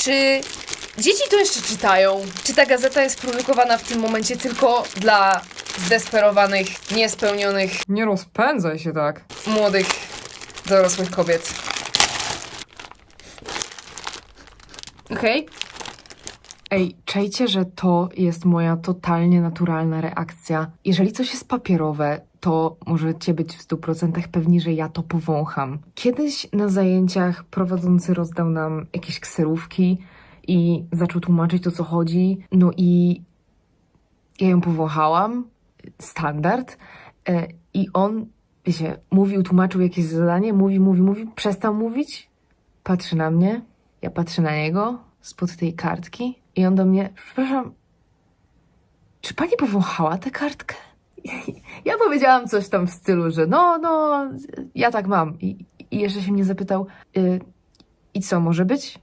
Czy dzieci to jeszcze czytają? Czy ta gazeta jest produkowana w tym momencie tylko dla zdesperowanych, niespełnionych, Nie rozpędzaj się tak. młodych, dorosłych kobiet? Okej. Ej, czajcie, że to jest moja totalnie naturalna reakcja. Jeżeli coś jest papierowe, to możecie być w 100% pewni, że ja to powącham. Kiedyś na zajęciach prowadzący rozdał nam jakieś kserówki i zaczął tłumaczyć o co chodzi. No i ja ją powąchałam, standard. E, I on, wiecie, mówił, tłumaczył jakieś zadanie, mówi, mówi, mówi, przestał mówić, patrzy na mnie, ja patrzę na niego spod tej kartki i on do mnie, przepraszam, czy pani powąchała tę kartkę? Ja powiedziałam coś tam w stylu, że no, no, ja tak mam. I, i jeszcze się mnie zapytał, y, i co, może być?